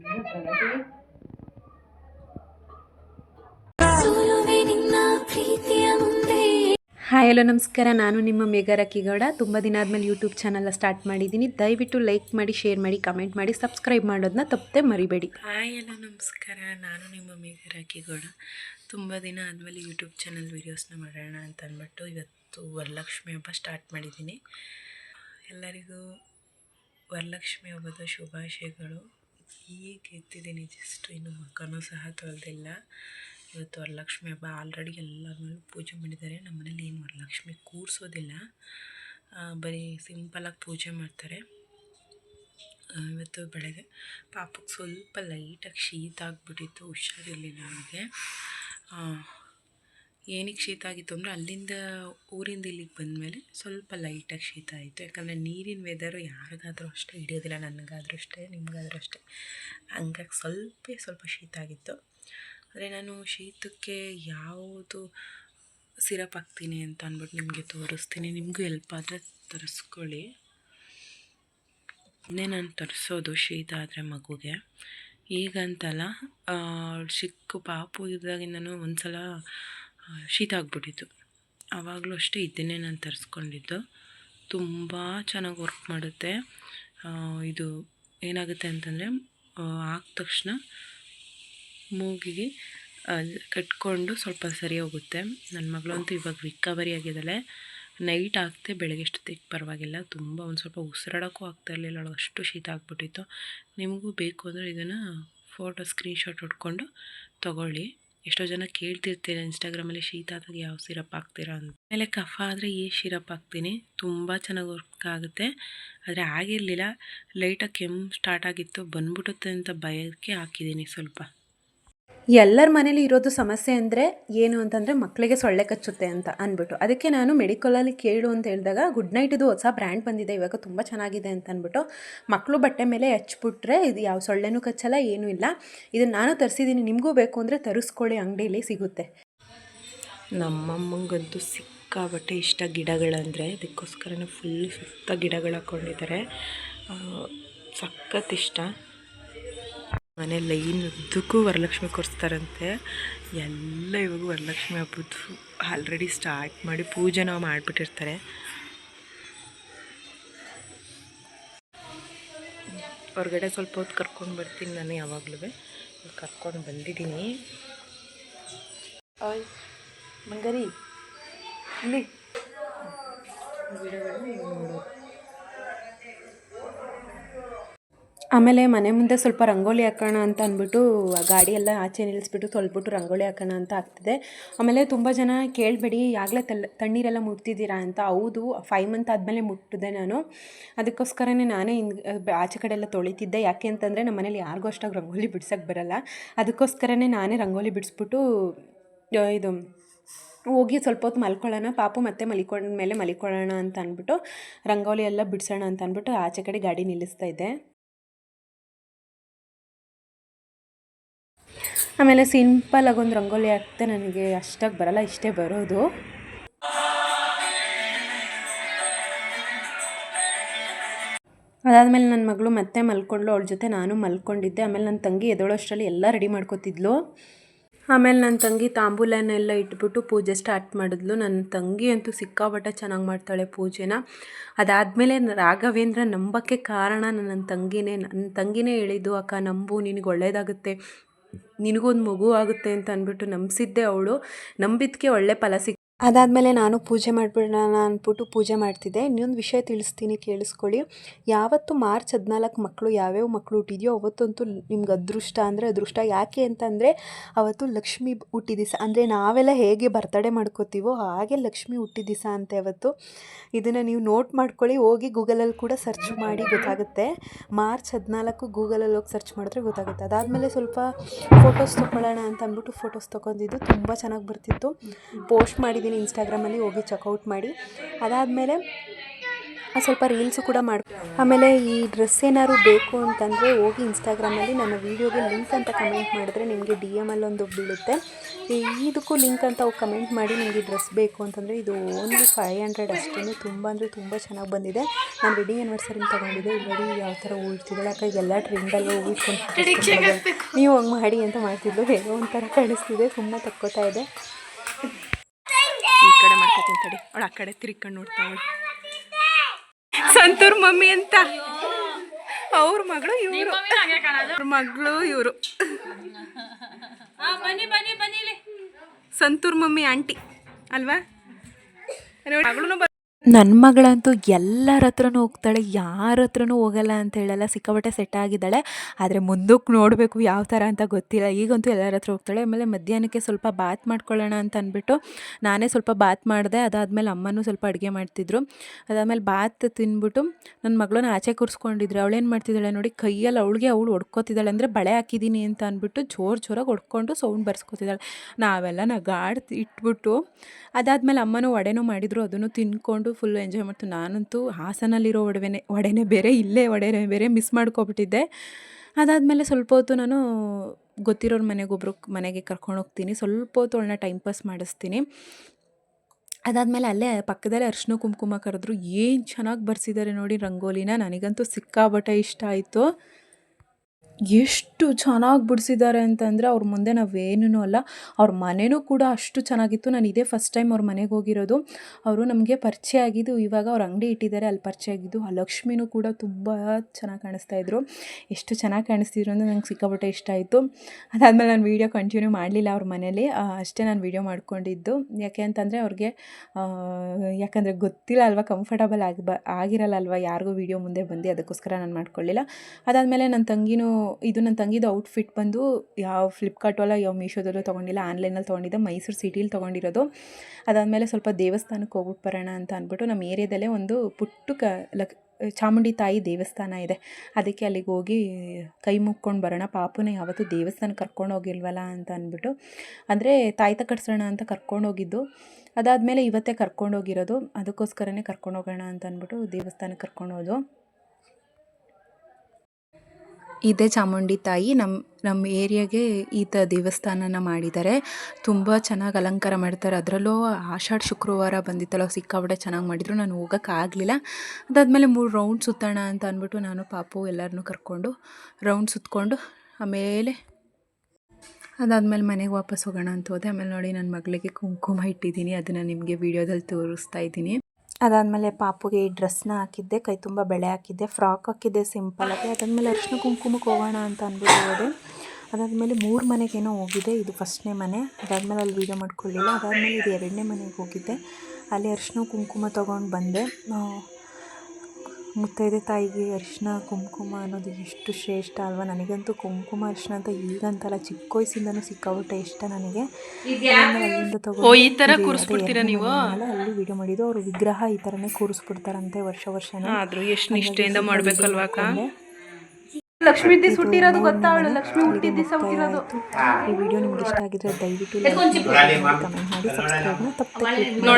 Hi, hello, ನಮಸ್ಕಾರ. ನಾನು ನಿಮ್ಮ ಮೇಘ ಗೌಡ ತುಂಬ ದಿನ ಆದಮೇಲೆ ಯೂಟ್ಯೂಬ್ ಚಾನಲ್ನ ಸ್ಟಾರ್ಟ್ ಮಾಡಿದ್ದೀನಿ. ದಯವಿಟ್ಟು ಲೈಕ್ ಮಾಡಿ ಶೇರ್ ಮಾಡಿ ಕಮೆಂಟ್ ಮಾಡಿ ಸಬ್ಸ್ಕ್ರೈಬ್ ಮಾಡೋದನ್ನ ತಪ್ಪದೆ ಮರಿಬೇಡಿ. ಹಾಯ್ ಎಲ್ಲ ನಮಸ್ಕಾರ. ನಾನು ನಿಮ್ಮ ಮೇಘ ಗೌಡ ತುಂಬ ದಿನ ಆದಮೇಲೆ ಯೂಟ್ಯೂಬ್ ಚಾನಲ್ ವೀಡಿಯೋಸ್ನ ಮಾಡೋಣ ಅಂತ ಅಂದ್ಬಿಟ್ಟು ಇವತ್ತು ವರಲಕ್ಷ್ಮಿ ಹಬ್ಬ ಸ್ಟಾರ್ಟ್ ಮಾಡಿದ್ದೀನಿ. ಎಲ್ಲರಿಗೂ ವರಲಕ್ಷ್ಮಿ ಹಬ್ಬದ ಶುಭಾಶಯಗಳು. ಈಗ ಎತ್ತಿದ್ದೀನಿ ಜಸ್ಟ್ ಇನ್ನು ಮಕ್ಕನೂ ಸಹ ತೊಳೆದಿಲ್ಲ. ಇವತ್ತು ವರಲಕ್ಷ್ಮಿ ಹಬ್ಬ ಆಲ್ರೆಡಿ ಎಲ್ಲರೂ ಪೂಜೆ ಮಾಡಿದ್ದಾರೆ. ನಮ್ಮ ಮನೇಲಿ ಏನು ವರಲಕ್ಷ್ಮಿ ಕೂರಿಸೋದಿಲ್ಲ. ಬರೀ ಸಿಂಪಲಾಗಿ ಪೂಜೆ ಮಾಡ್ತಾರೆ. ಇವತ್ತು ಬೆಳಗ್ಗೆ ಪಾಪಕ್ಕೆ ಸ್ವಲ್ಪ ಲೈಟಾಗಿ ಶೀತ ಆಗಿಬಿಟ್ಟಿತ್ತು, ಹುಷಾರಿರಲಿಲ್ಲ ಅವನಿಗೆ ಏನಕ್ಕೆ ಶೀತ ಆಗಿತ್ತು ಅಂದರೆ ಅಲ್ಲಿಂದ ಊರಿಂದ ಇಲ್ಲಿಗೆ ಬಂದಮೇಲೆ ಸ್ವಲ್ಪ ಲೈಟಾಗಿ ಶೀತ ಆಯಿತು. ಯಾಕಂದರೆ ನೀರಿನ ವೆದರು ಯಾರಿಗಾದರೂ ಅಷ್ಟೇ ಹಿಡಿಯೋದಿಲ್ಲ, ನನಗಾದರೂ ಅಷ್ಟೇ, ನಿಮಗಾದರೂ ಅಷ್ಟೇ. ಹಂಗಾಗಿ ಸ್ವಲ್ಪ ಸ್ವಲ್ಪ ಶೀತ ಆಗಿತ್ತು. ಆದರೆ ನಾನು ಶೀತಕ್ಕೆ ಯಾವುದು ಸಿರಪ್ ಹಾಕ್ತೀನಿ ಅಂತ ಅಂದ್ಬಿಟ್ಟು ನಿಮಗೆ ತೋರಿಸ್ತೀನಿ. ನಿಮಗೂ ಎಲ್ಪ್ ಆದರೆ ತರಿಸ್ಕೊಳ್ಳಿ. ಇನ್ನೇ ನಾನು ತರಿಸೋದು ಶೀತ ಆದರೆ ಮಗುಗೆ. ಈಗಂತಲ್ಲ ಚಿಕ್ಕ ಪಾಪು ಇದ್ದಾಗಿಂದನೂ ಒಂದು ಸಲ ಶೀತ ಆಗ್ಬಿಟ್ಟಿತ್ತು. ಆವಾಗಲೂ ಅಷ್ಟೇ ಇದನ್ನೇ ನಾನು ತರಿಸ್ಕೊಂಡಿದ್ದು. ತುಂಬ ಚೆನ್ನಾಗಿ ವರ್ಕ್ ಮಾಡುತ್ತೆ. ಇದು ಏನಾಗುತ್ತೆ ಅಂತಂದರೆ ಆದ ತಕ್ಷಣ ಮೂಗಿಗೆ ಕಟ್ಕೊಂಡು ಸ್ವಲ್ಪ ಸರಿ ಹೋಗುತ್ತೆ. ನನ್ನ ಮಗಳಂತೂ ಇವಾಗ ರಿಕವರಿ ಆಗಿದ್ದಾಳೆ. ನೈಟ್ ಆಗ್ತೆ ಬೆಳಗ್ಗೆ ಅಷ್ಟೊತ್ತಿಗೆ ಪರವಾಗಿಲ್ಲ. ತುಂಬ ಒಂದು ಸ್ವಲ್ಪ ಉಸಿರಾಡೋಕ್ಕೂ ಆಗ್ತಾ ಇರಲಿಲ್ಲ. ಅವಳು ಅಷ್ಟು ಶೀತ ಆಗ್ಬಿಟ್ಟಿತ್ತು. ನಿಮಗೂ ಬೇಕು ಅಂದರೆ ಇದನ್ನು ಫೋಟೋ ಸ್ಕ್ರೀನ್ಶಾಟ್ ಹೊಡ್ಕೊಂಡು ತೊಗೊಳ್ಳಿ. ಎಷ್ಟೋ ಜನ ಕೇಳ್ತಿರ್ತೀರ ಇನ್ಸ್ಟಾಗ್ರಾಮಲ್ಲಿ ಶೀತ ಆದಾಗ ಯಾವ ಸಿರಪ್ ಹಾಕ್ತೀರಾ? ಅಂತ. ಆಮೇಲೆ ಕಫ ಆದರೆ ಈ ಸಿರಪ್ ಹಾಕ್ತೀನಿ. ತುಂಬ ಚೆನ್ನಾಗಿ ವರ್ಕ್ ಆಗುತ್ತೆ. ಆದರೆ ಆಗಿರಲಿಲ್ಲ. ಲೈಟಾಗಿ ಕೆಮ್ಮು ಸ್ಟಾರ್ಟ್ ಆಗಿತ್ತು. ಬಂದ್ಬಿಡುತ್ತೆ ಅಂತ ಭಯಕ್ಕೆ ಹಾಕಿದ್ದೀನಿ ಸ್ವಲ್ಪ. ಎಲ್ಲರ ಮನೇಲಿ ಇರೋದು ಸಮಸ್ಯೆ ಅಂದರೆ ಏನು ಅಂತಂದರೆ ಮಕ್ಕಳಿಗೆ ಸೊಳ್ಳೆ ಕಚ್ಚುತ್ತೆ ಅಂತ ಅಂದ್ಬಿಟ್ಟು ಅದಕ್ಕೆ ನಾನು ಮೆಡಿಕಲಲ್ಲಿ ಕೇಳು ಅಂತ ಹೇಳಿದಾಗ ಗುಡ್ ನೈಟ್ ಇದು ಹೊಸ ಬ್ರ್ಯಾಂಡ್ ಬಂದಿದೆ, ಇವಾಗ ತುಂಬ ಚೆನ್ನಾಗಿದೆ ಅಂತ ಅಂದ್ಬಿಟ್ಟು ಮಕ್ಕಳು ಬಟ್ಟೆ ಮೇಲೆ ಹಚ್ಬಿಟ್ರೆ ಇದು ಯಾವ ಸೊಳ್ಳೆನೂ ಕಚ್ಚಲ್ಲ, ಏನೂ ಇಲ್ಲ. ಇದನ್ನು ನಾನು ತರಿಸಿದ್ದೀನಿ, ನಿಮಗೂ ಬೇಕು ಅಂದರೆ ತರಿಸ್ಕೊಳ್ಳಿ ಅಂಗಡಿಯಲ್ಲಿ ಸಿಗುತ್ತೆ. ನಮ್ಮಮ್ಮಂಗಂತೂ ಸಿಕ್ಕಾಬಟ್ಟೆ ಇಷ್ಟ ಗಿಡಗಳಂದರೆ ಅದಕ್ಕೋಸ್ಕರನೇ ಫುಲ್ ಸುತ್ತ ಗಿಡಗಳು ಹಾಕ್ಕೊಂಡಿದ್ದಾರೆ ಸಖತ್ ಇಷ್ಟ. ಮನೆ ಲೈನ್ ಉದ್ದಕ್ಕೂ ವರಲಕ್ಷ್ಮಿ ಕೊರಿಸ್ತಾರಂತೆ ಎಲ್ಲ ಇವಾಗ ವರಲಕ್ಷ್ಮಿ ಹಬ್ಬದ್ದು ಆಲ್ರೆಡಿ ಸ್ಟಾರ್ಟ್ ಮಾಡಿ ಪೂಜೆ ನಾವು ಮಾಡಿಬಿಟ್ಟಿರ್ತಾರೆ. ಹೊರಗಡೆ ಸ್ವಲ್ಪ ಹೊತ್ತು ಕರ್ಕೊಂಡು ಬರ್ತೀನಿ ನಾನು ಯಾವಾಗಲೂ. ಕರ್ಕೊಂಡು ಬಂದಿದ್ದೀನಿ. ಆಯ್ ಮಂಗರಿ ಇಲ್ಲಿ. ಗಿಡಗಳು ನೋಡು ಆಮೇಲೆ ಮನೆ ಮುಂದೆ ಸ್ವಲ್ಪ ರಂಗೋಲಿ ಹಾಕೋಣ ಅಂತ ಅಂದ್ಬಿಟ್ಟು ಗಾಡಿ ಎಲ್ಲ ಆಚೆ ನಿಲ್ಲಿಸ್ಬಿಟ್ಟು ತೊಳ್ಬಿಟ್ಟು ರಂಗೋಲಿ ಹಾಕೋಣ ಅಂತ ಆಗ್ತಿದೆ. ಆಮೇಲೆ ತುಂಬ ಜನ ಕೇಳಬೇಡಿ ಆಗಲೇ ತಲ್, ತಣ್ಣೀರೆಲ್ಲ ಮುಟ್ತಿದ್ದೀರಾ ಅಂತ. ಹೌದು ಫೈವ್ ಮಂತ್ ಆದಮೇಲೆ ಮುಟ್ಟಿದೆ ನಾನು. ಅದಕ್ಕೋಸ್ಕರನೇ ನಾನೇ ಹಿಂಗೆ ಆಚೆ ಕಡೆ ಎಲ್ಲ ತೊಳಿತಿದ್ದೆ. ಯಾಕೆ ಅಂತಂದರೆ ನಮ್ಮ ಮನೇಲಿ ಯಾರಿಗೂ ಅಷ್ಟಾಗಿ ರಂಗೋಲಿ ಬಿಡ್ಸೋಕ್ಕೆ ಬರಲ್ಲ. ಅದಕ್ಕೋಸ್ಕರನೇ ನಾನೇ ರಂಗೋಲಿ ಬಿಡಿಸ್ಬಿಟ್ಟು ಇದು, ಹೋಗಿ ಸ್ವಲ್ಪ ಹೊತ್ತು ಮಲ್ಕೊಳ್ಳೋಣ. ಪಾಪು ಮತ್ತೆ ಮಲಿಕೊಂಡ ಮೇಲೆ ಮಲಿಕೊಳ್ಳೋಣ ಅಂತ ಅಂದ್ಬಿಟ್ಟು, ರಂಗೋಲಿ ಎಲ್ಲ ಬಿಡಿಸೋಣ ಅಂತ ಅಂದ್ಬಿಟ್ಟು ಆಚೆ ಕಡೆ ಗಾಡಿ ನಿಲ್ಲಿಸ್ತಾ ಇದ್ದೆ. ಆಮೇಲೆ ಸಿಂಪಲಾಗಿ ಒಂದು ರಂಗೋಲಿ ಹಾಕ್ತೆ ನನಗೆ, ಅಷ್ಟಾಗಿ ಬರಲ್ಲ, ಇಷ್ಟೇ ಬರೋದು. ಅದಾದಮೇಲೆ ನನ್ನ ಮಗಳು ಮತ್ತೆ ಮಲ್ಕೊಂಡ್ಳು, ಅವಳ ಜೊತೆ ನಾನು ಮಲ್ಕೊಂಡಿದ್ದೆ. ಆಮೇಲೆ ನನ್ನ ತಂಗಿ ಎದೋಳೋಷ್ಟರಲ್ಲಿ ಎಲ್ಲ ರೆಡಿ ಮಾಡ್ಕೊತಿದ್ಲು. ಆಮೇಲೆ ನನ್ನ ತಂಗಿ ತಾಂಬೂಲನೆಲ್ಲ ಇಟ್ಬಿಟ್ಟು ಪೂಜೆ ಸ್ಟಾರ್ಟ್ ಮಾಡಿದ್ಲು. ನನ್ನ ತಂಗಿ ಅಂತೂ ಸಿಕ್ಕಾಪಟ್ಟೆ ಚೆನ್ನಾಗಿ ಮಾಡ್ತಾಳೆ ಪೂಜೆನ. ಅದಾದಮೇಲೆ ರಾಘವೇಂದ್ರ ನಂಬಕ್ಕೆ ಕಾರಣ ನನ್ನ ತಂಗಿನೇ. ನನ್ನ ತಂಗಿನೇ ಹೇಳಿದ್ದು, ಅಕ್ಕ, ನಂಬು, ನಿನಗೆ ಒಳ್ಳೇದಾಗುತ್ತೆ. ನಿನಗೊಂದು ಮಗು ಆಗುತ್ತೆ ಅಂತ ಅಂದ್ಬಿಟ್ಟು ನಂಬಿಸಿದ್ದೆ ಅವಳು. ನಂಬಿದ್ದಕ್ಕೆ ಒಳ್ಳೆ ಫಲ ಸಿಕ್ ಅದಾದಮೇಲೆ ನಾನು ಪೂಜೆ ಮಾಡಿಬಿಡೋಣ ಅಂದ್ಬಿಟ್ಟು ಪೂಜೆ ಮಾಡ್ತಿದ್ದೆ. ಇನ್ನೊಂದು ವಿಷಯ ತಿಳಿಸ್ತೀನಿ, ಕೇಳಿಸ್ಕೊಳ್ಳಿ. ಯಾವತ್ತು ಮಾರ್ಚ್ ಹದಿನಾಲ್ಕು ಮಕ್ಕಳು ಯಾವ್ಯಾವ ಮಕ್ಕಳು ಹುಟ್ಟಿದೆಯೋ ಅವತ್ತಂತೂ ನಿಮ್ಗೆ ಅದೃಷ್ಟ ಅಂದರೆ, ಅದೃಷ್ಟ ಯಾಕೆ ಅಂತಂದರೆ ಅವತ್ತು ಲಕ್ಷ್ಮಿ ಹುಟ್ಟಿದ ದಿವಸ, ಅಂದರೆ ನಾವೆಲ್ಲ ಹೇಗೆ ಬರ್ತಡೇ ಮಾಡ್ಕೋತೀವೋ ಹಾಗೆ ಲಕ್ಷ್ಮಿ ಹುಟ್ಟಿದ ದಿವಸ ಅಂತೆ ಅವತ್ತು. ಇದನ್ನು ನೀವು ನೋಟ್ ಮಾಡ್ಕೊಳ್ಳಿ, ಹೋಗಿ ಗೂಗಲಲ್ಲಿ ಕೂಡ ಸರ್ಚ್ ಮಾಡಿ ಗೊತ್ತಾಗುತ್ತೆ. ಮಾರ್ಚ್ ಹದಿನಾಲ್ಕು ಗೂಗಲಲ್ಲಿ ಹೋಗಿ ಸರ್ಚ್ ಮಾಡಿದ್ರೆ ಗೊತ್ತಾಗುತ್ತೆ. ಅದಾದಮೇಲೆ ಸ್ವಲ್ಪ ಫೋಟೋಸ್ ತೊಗೊಳ್ಳೋಣ ಅಂತ ಅಂದ್ಬಿಟ್ಟು ಫೋಟೋಸ್ ತೊಗೊಂಡಿದ್ದು ತುಂಬ ಚೆನ್ನಾಗಿ ಬರ್ತಿತ್ತು. ಪೋಸ್ಟ್ ಮಾಡಿದ್ದೀನಿ ಇನ್ಸ್ಟಾಗ್ರಾಮಲ್ಲಿ ಹೋಗಿ ಚೆಕ್ಔಟ್ ಮಾಡಿ. ಅದಾದಮೇಲೆ ಸ್ವಲ್ಪ ರೀಲ್ಸು ಕೂಡ ಮಾಡಿ ಆಮೇಲೆ ಈ ಡ್ರೆಸ್ ಏನಾದ್ರು ಬೇಕು ಅಂತಂದರೆ ಹೋಗಿ ಇನ್ಸ್ಟಾಗ್ರಾಮಲ್ಲಿ ನನ್ನ ವೀಡಿಯೋಗೆ ಲಿಂಕ್ ಅಂತ ಕಮೆಂಟ್ ಮಾಡಿದ್ರೆ ನಿಮಗೆ ಡಿ ಎಮಲ್ಲಿ ಒಂದು ಬೀಳುತ್ತೆ. ಇದಕ್ಕೂ ಲಿಂಕ್ ಅಂತ ಅವ್ರು ಕಮೆಂಟ್ ಮಾಡಿ ನಿಮಗೆ ಡ್ರೆಸ್ ಬೇಕು ಅಂತಂದರೆ ಇದು ಓನ್ಲಿ ಫೈವ್ ಹಂಡ್ರೆಡ್ ಅಷ್ಟೇ ತುಂಬ ಅಂದರೆ ತುಂಬ ಚೆನ್ನಾಗಿ ಬಂದಿದೆ. ನಾನು ವೆಡ್ಡಿಂಗ್ ಆ್ಯನಿವರ್ಸರಿನ ತೊಗೊಂಡಿದ್ದೆ. ಇಲ್ಲಿ ಯಾವ ಥರ ಹೂ ಅಕ್ಕ ಎಲ್ಲ ಟ್ರೆಂಡಲ್ಲಿ ಹೂ ಇಟ್ಕೊಂಡು ನೀವು ಹಂಗೆ ಮಾಡಿ ಅಂತ ಮಾಡ್ತಿದ್ದು ಏನೋ ಒಂಥರ ಕಾಣಿಸ್ತಿದೆ. ಸುಮ್ಮನೆ ತಕ್ಕೋತಾ ಇದೆ. ಮಾಡ್ಕೊತೀನಿ ತಡಿ. ಅವಳು ಆ ಕಡೆ ತಿರ್ಕೊಂಡು ನೋಡ್ತಾವಳು ಸಂತೂರ್ ಮಮ್ಮಿ ಅಂತ. ಅವ್ರ ಮಗಳು ಇವರು. ಅವ್ರ ಮಗಳು ಇವರು. Santoor mummy aunty. ಅಲ್ವಾ? ಮಗಳು ನನ್ನ ಮಗಳಂತೂ ಎಲ್ಲರ ಹತ್ರನೂ ಹೋಗ್ತಾಳೆ, ಯಾರ ಹತ್ರನೂ ಹೋಗಲ್ಲ ಅಂತ ಹೇಳಲ್ಲ. ಸಿಕ್ಕಾಪಟ್ಟೆ ಸೆಟ್ ಆಗಿದ್ದಾಳೆ. ಆದರೆ ಮುಂದಕ್ಕೆ ನೋಡಬೇಕು ಯಾವ ಥರ ಅಂತ ಗೊತ್ತಿಲ್ಲ. ಈಗಂತೂ ಎಲ್ಲರ ಹತ್ರ ಹೋಗ್ತಾಳೆ. ಆಮೇಲೆ ಮಧ್ಯಾಹ್ನಕ್ಕೆ ಸ್ವಲ್ಪ ಬಾತ್ ಮಾಡ್ಕೊಳ್ಳೋಣ ಅಂತ ಅಂದ್ಬಿಟ್ಟು ನಾನೇ ಸ್ವಲ್ಪ ಬಾತ್ ಮಾಡಿದೆ. ಅದಾದಮೇಲೆ ಅಮ್ಮನೂ ಸ್ವಲ್ಪ ಅಡುಗೆ ಮಾಡ್ತಿದ್ರು. ಅದಾದಮೇಲೆ ಬಾತ್ ತಿಂದ್ಬಿಟ್ಟು ನನ್ನ ಮಗಳನ್ನ ಆಚೆ ಕೂರಿಸ್ಕೊಂಡಿದ್ರು. ಅವಳೇನು ಮಾಡ್ತಿದ್ದಾಳೆ ನೋಡಿ, ಕೈಯಲ್ಲಿ ಅವಳಿಗೆ ಅವಳು ಹೊಡ್ಕೋತಿದ್ದಾಳೆ. ಅಂದರೆ ಬಳೆ ಹಾಕಿದ್ದೀನಿ ಅಂತ ಅಂದ್ಬಿಟ್ಟು ಜೋರು ಜೋರಾಗಿ ಹೊಡ್ಕೊಂಡು ಸೌಂಡ್ ಬರ್ಸ್ಕೊತಿದ್ದಾಳೆ. ನಾವೆಲ್ಲ ನಗಾಡ್ ಇಟ್ಬಿಟ್ಟು ಅದಾದಮೇಲೆ ಅಮ್ಮನೂ ವಡೆನೂ ಮಾಡಿದ್ರು. ಅದನ್ನು ತಿನ್ಕೊಂಡು ಫುಲ್ ಎಂಜಾಯ್ ಮಾಡ್ತು. ನಾನಂತೂ ಹಾಸನಲ್ಲಿರೋ ಒಡವೆನೆ ಒಡೆನೇ ಬೇರೆ, ಇಲ್ಲೇ ಒಡೆನೇ ಬೇರೆ ಮಿಸ್ ಮಾಡ್ಕೊಬಿಟ್ಟಿದ್ದೆ. ಅದಾದಮೇಲೆ ಸ್ವಲ್ಪ ಹೊತ್ತು ನಾನು ಗೊತ್ತಿರೋರ ಮನೆಗೆ ಒಬ್ರು ಮನೆಗೆ ಕರ್ಕೊಂಡು ಹೋಗ್ತೀನಿ. ಸ್ವಲ್ಪ ಹೊತ್ತು ಅವಳನ್ನ ಟೈಮ್ ಪಾಸ್ ಮಾಡಿಸ್ತೀನಿ. ಅದಾದಮೇಲೆ ಅಲ್ಲೇ ಪಕ್ಕದಲ್ಲೇ ಅರ್ಶಿನ ಕುಂಕುಮ ಕರೆದ್ರು. ಏನು ಚೆನ್ನಾಗಿ ಬರ್ಸಿದ್ದಾರೆ ನೋಡಿ ರಂಗೋಲಿನ. ನನಗಂತೂ ಸಿಕ್ಕಾಬಟ್ಟೆ ಇಷ್ಟ ಆಯಿತು. ಎಷ್ಟು ಚೆನ್ನಾಗಿ ಬಿಡಿಸಿದ್ದಾರೆ ಅಂತಂದರೆ ಅವ್ರ ಮುಂದೆ ನಾವೇನೂ ಅಲ್ಲ, ಅವ್ರ ಮನೆಯೂ ಕೂಡ ಅಷ್ಟು ಚೆನ್ನಾಗಿತ್ತು. ನಾನು ಇದೇ ಫಸ್ಟ್ ಟೈಮ್ ಅವ್ರ ಮನೆಗೆ ಹೋಗಿರೋದು. ಅವರು ನಮಗೆ ಪರಿಚಯ ಆಗಿದ್ದು ಇವಾಗ ಅವ್ರ ಅಂಗಡಿ ಇಟ್ಟಿದ್ದಾರೆ, ಅಲ್ಲಿ ಪರಿಚಯ ಆಗಿದ್ದು ಆ ಲಕ್ಷ್ಮಿನೂ ಕೂಡ ತುಂಬ ಚೆನ್ನಾಗಿ ಕಾಣಿಸ್ತಾ ಇದ್ರು. ಎಷ್ಟು ಚೆನ್ನಾಗಿ ಕಾಣಿಸ್ತಿದ್ರು ಅಂದರೆ ನಂಗೆ ಸಿಕ್ಕಾಪಟ್ಟೆ ಇಷ್ಟ ಆಯಿತು. ಅದಾದಮೇಲೆ ನಾನು ವೀಡಿಯೋ ಕಂಟಿನ್ಯೂ ಮಾಡಲಿಲ್ಲ ಅವ್ರ ಮನೇಲಿ. ಅಷ್ಟೇ ನಾನು ವೀಡಿಯೋ ಮಾಡ್ಕೊಂಡಿದ್ದು. ಯಾಕೆ ಅಂತಂದರೆ ಅವ್ರಿಗೆ ಯಾಕಂದರೆ ಗೊತ್ತಿಲ್ಲ ಅಲ್ವಾ ಕಂಫರ್ಟಬಲ್ ಆಗಿ ಬ, ಆಗಿರಲ್ಲ ಅಲ್ವಾ, ಯಾರಿಗೂ ವೀಡಿಯೋ ಮುಂದೆ ಬಂದು ಅದಕ್ಕೋಸ್ಕರ ನಾನು ಮಾಡ್ಕೊಳ್ಳಿಲ್ಲ ಅದಾದಮೇಲೆ ನನ್ನ ತಂಗಿನೂ ಇದು ನನ್ನ ತಂಗಿದು ಔಟ್ಫಿಟ್ ಬಂದು ಯಾವ ಫ್ಲಿಪ್ಕಾರ್ಟಲ್ಲ ಯಾವ ಮೀಶೋದಲ್ಲೂ ತೊಗೊಂಡಿಲ್ಲ. ಆನ್ಲೈನಲ್ಲಿ ತೊಗೊಂಡಿದ್ದೆ. ಮೈಸೂರು ಸಿಟೀಲಿ ತೊಗೊಂಡಿರೋದು. ಅದಾದಮೇಲೆ ಸ್ವಲ್ಪ ದೇವಸ್ಥಾನಕ್ಕೆ ಹೋಗ್ಬಿಟ್ಟು ಬರೋಣ ಅಂತ ಅಂದ್ಬಿಟ್ಟು ನಮ್ಮ ಏರಿಯಾದಲ್ಲೇ ಒಂದು ಪುಟ್ಟು ಕ, ಲಕ್, ಚಾಮುಂಡಿ ತಾಯಿ ದೇವಸ್ಥಾನ ಇದೆ. ಅದಕ್ಕೆ ಅಲ್ಲಿಗೆ ಹೋಗಿ ಕೈ ಮುಕ್ಕೊಂಡು ಬರೋಣ. ಪಾಪುನ ಯಾವತ್ತೂ ದೇವಸ್ಥಾನಕ್ಕೆ ಕರ್ಕೊಂಡು ಹೋಗಿಲ್ವಲ್ಲ ಅಂತ ಅಂದ್ಬಿಟ್ಟು. ಅಂದರೆ ತಾಯ್ತ ಕಟ್ಸೋಣ ಅಂತ ಕರ್ಕೊಂಡು ಹೋಗಿದ್ದು. ಅದಾದಮೇಲೆ ಇವತ್ತೇ ಕರ್ಕೊಂಡು ಹೋಗಿರೋದು. ಅದಕ್ಕೋಸ್ಕರನೇ ಕರ್ಕೊಂಡು ಹೋಗೋಣ ಅಂತ ಅಂದ್ಬಿಟ್ಟು ದೇವಸ್ಥಾನಕ್ಕೆ ಕರ್ಕೊಂಡು ಹೋದ್ವು. ಇದೇ ಚಾಮುಂಡಿ ತಾಯಿ. ನಮ್ಮ ನಮ್ಮ ಏರಿಯಾಗೆ ಈ ತ ದೇವಸ್ಥಾನನ ಮಾಡಿದ್ದಾರೆ ತುಂಬ ಚೆನ್ನಾಗಿ ಅಲಂಕಾರ ಮಾಡ್ತಾರೆ. ಅದರಲ್ಲೂ ಆಷಾಢ ಶುಕ್ರವಾರ ಬಂದಿತ್ತಲ್ಲ, ಸಿಕ್ಕಾಪಟ್ಟೆ ಚೆನ್ನಾಗಿ ಮಾಡಿದರು. ನಾನು ಹೋಗೋಕ್ಕಾಗಲಿಲ್ಲ ಅದಾದಮೇಲೆ ಮೂರು ರೌಂಡ್ ಸುತ್ತೋಣ ಅಂತ ಅಂದ್ಬಿಟ್ಟು ನಾನು ಪಾಪು ಎಲ್ಲರನ್ನೂ ಕರ್ಕೊಂಡು ರೌಂಡ್ ಸುತ್ತಕೊಂಡು ಆಮೇಲೆ ಅದಾದಮೇಲೆ ಮನೆಗೆ ವಾಪಸ್ ಹೋಗೋಣ ಅಂತ ಹೋದೆ. ಆಮೇಲೆ ನೋಡಿ ನನ್ನ ಮಗಳಿಗೆ ಕುಂಕುಮ ಇಟ್ಟಿದ್ದೀನಿ. ಅದನ್ನು ನಿಮಗೆ ವೀಡಿಯೋದಲ್ಲಿ ತೋರಿಸ್ತಾ ಇದ್ದೀನಿ. ಅದಾದಮೇಲೆ ಪಾಪುಗೆ ಈ ಡ್ರೆಸ್ನ ಹಾಕಿದ್ದೆ, ಕೈ ತುಂಬ ಬೆಳೆ ಹಾಕಿದ್ದೆ, ಫ್ರಾಕ್ ಹಾಕಿದ್ದೆ, ಸಿಂಪಲ್ ಆಗಿ ಅದಾದಮೇಲೆ ಅರಿಶಿನ ಕುಂಕುಮಕ್ಕೆ ಹೋಗೋಣ ಅಂತ ಅಂದ್ಬಿಟ್ಟು ಹೋದೆ. ಅದಾದಮೇಲೆ ಮೂರು ಮನೆಗೇನೋ ಹೋಗಿದ್ದೆ ಇದು ಫಸ್ಟ್ನೇ ಮನೆ. ಅದಾದಮೇಲೆ ಅಲ್ಲಿ ವೀಡಿಯೋ ಮಾಡ್ಕೊಳ್ಳಿಲ್ಲ. ಅದಾದಮೇಲೆ ಇದು ಎರಡನೇ ಮನೆಗೆ ಹೋಗಿದ್ದೆ. ಅಲ್ಲಿ ಅರಿಶಿನ ಕುಂಕುಮ ತೊಗೊಂಡು ಬಂದೆ. ಮುತ್ತೈದೆ ತಾಯಿಗೆ ಅರಿಶಿನ ಕುಂಕುಮ ಅನ್ನೋದು ಎಷ್ಟು ಶ್ರೇಷ್ಠ ಅಲ್ವಾ? ನನಗಂತೂ ಕುಂಕುಮ ಅರಿಶಿನ ಅಂತ ಈಗಂತಲ್ಲ ಚಿಕ್ಕ ವಯಸ್ಸಿಂದನೂ ಸಿಕ್ಕಾಬಿಟ್ಟೆ ಇಷ್ಟ ನನಗೆ. ಅಲ್ಲಿಂದ ಈ ಥರ ಕೂರಿಸ್ಬಿಡ್ತೀರಾ ನೀವು? ಅಲ್ಲ, ವಿಡಿಯೋ ಮಾಡಿದ್ದು. ಅವರು ವಿಗ್ರಹ ಈ ಥರನೇ ಕೂರಿಸ್ಬಿಡ್ತಾರಂತೆ ವರ್ಷ ವರ್ಷ ಆದರೂ ಎಷ್ಟು ನಿಷ್ಠೆಯಿಂದ ಮಾಡಬೇಕಲ್ವಾ ಲಕ್ಷ್ಮೀ ದಿವಸ ಹುಟ್ಟಿರೋದು ಗೊತ್ತಾ ಅವಳು? ಲಕ್ಷ್ಮಿ ಹುಟ್ಟಿದ ದಿವಸ ಹುಟ್ಟಿರೋದು. ಈ ವಿಡಿಯೋ ನಿಮ್ಗೆ ಇಷ್ಟ ಆಗಿದ್ರೆ ದಯವಿಟ್ಟು ಕಮೆಂಟ್ ಮಾಡಿ ಸಬ್ಸ್ಕ್ರೈಬ್ನ